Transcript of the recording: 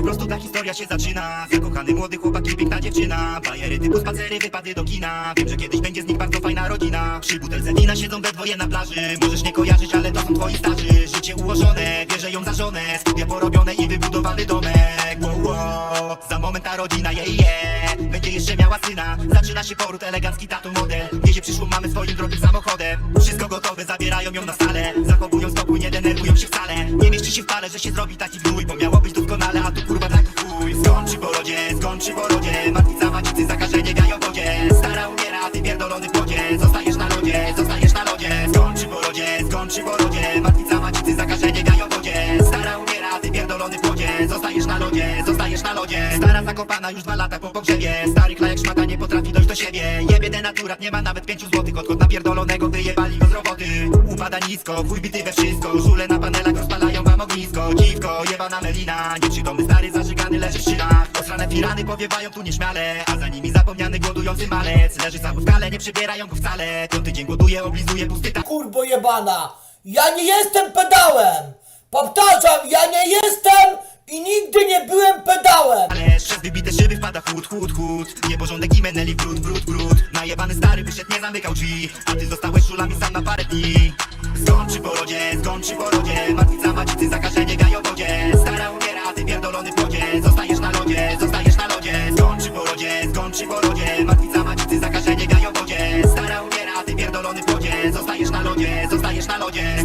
Po prostu ta historia się zaczyna. Zakochany młody chłopak i piękna dziewczyna. Bajery typu spacery, wypady do kina. Wiem, że kiedyś będzie z nich bardzo fajna rodzina. Przy butelce wina siedzą we dwoje na plaży. Możesz nie kojarzyć, ale to są twoi starzy. Życie ułożone, bierze ją za żonę. Studia porobione i wybudowany domek. Wow, wow. Za moment ta rodzina, je, je Będzie jeszcze miała syna. Zaczyna się poród, elegancki tatu model. Wiezie przyszłą mamy swoim drogim samochodem. Wszystko gotowe, zabierają ją na salę. Zachowują spokój, nie denerwują się wcale. Nie mieści się w pale, że się zrobi taki gnój Bo miało doskonale, a tu kurwa taki chuj. Skończy porodzie, skończy porodzie. Martwica macicy, zakażenie w jajowodzie Stara umiera, ty pierdolony w wodzie. Zostajesz na lodzie, zostajesz na lodzie. Skończy porodzie, skończy porodzie. Martwica macicy, zakażenie w jajowodzie Stara umiera, ty pierdolony w wodzie. Zostajesz na lodzie, zostajesz na lodzie. Stara zakopana już dwa lata po pogrzebie. Stary klejek szmata nie potrafi dojść do siebie. Jebie denaturat, nie ma nawet pięciu złotych. Odkąd napierdolonego wyjebali go z roboty. Upada nisko, chuj bity we wszystko. Żule na panelach rozpalają wam ognisko Dziwko, jebana melina. Nieprzytomny stary zażygany leży w szynach Osrane firany powiewają tu nieśmiale A za nimi zapomniany głodujący malec. Leży sam w skale, nie przybierają go wcale. Piąty dzień głoduje, oblizuje pusty ta Kurbo jebana! Ja nie jestem pedałem! Powtarzam, ja nie jestem i nigdy nie byłem pedałem! Ale przez wybite szyby wpada chłód, chłód, chłód. Nieporządek i meneli, brud, brud, brud. Najebany stary wyszedł, nie zamykał drzwi. A ty zostałeś szulami sam na parę dni kończy po rodzie Martwica, macicy, zakażenie, gają wodzie. Stara umiera, ty pierdolony w wodzie. Zostajesz na lodzie, zostajesz na lodzie. Skończy po rodzie, skończy po rodzie Martwica, macicy, zakażenie, gają wodzie. Stara umiera, ty pierdolony w wodzie. Zostajesz na lodzie, zostajesz na lodzie.